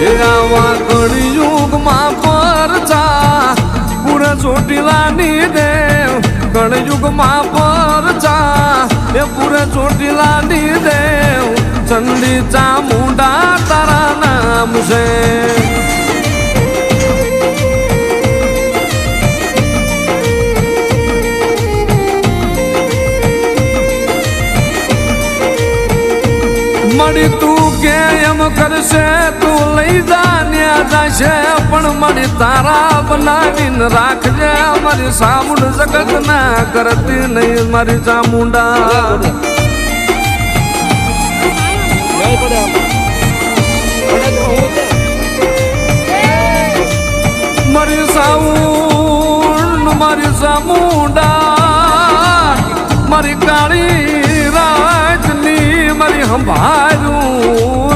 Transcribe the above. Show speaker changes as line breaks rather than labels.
એ આવા કળિયુગમાં પરચા, પૂરે ચોટીલાની દેવ. કળિયુગમાં પરચા, એ પૂરે ચોટીલાની દેવ. ચંડી ચામુંડા તારા નામ છે. મળી તું કે કરશે તું લઈ જાન્યા જશે, પણ મળી તારા બનાવીને રાખજે. મારી સામુંડ જગત ના કરતી નહીં, મારી ચામુંડા. મારી સાઉન્ડ મારી સામુંડા મારી કાળી રાજની મારી સંભાળ્યું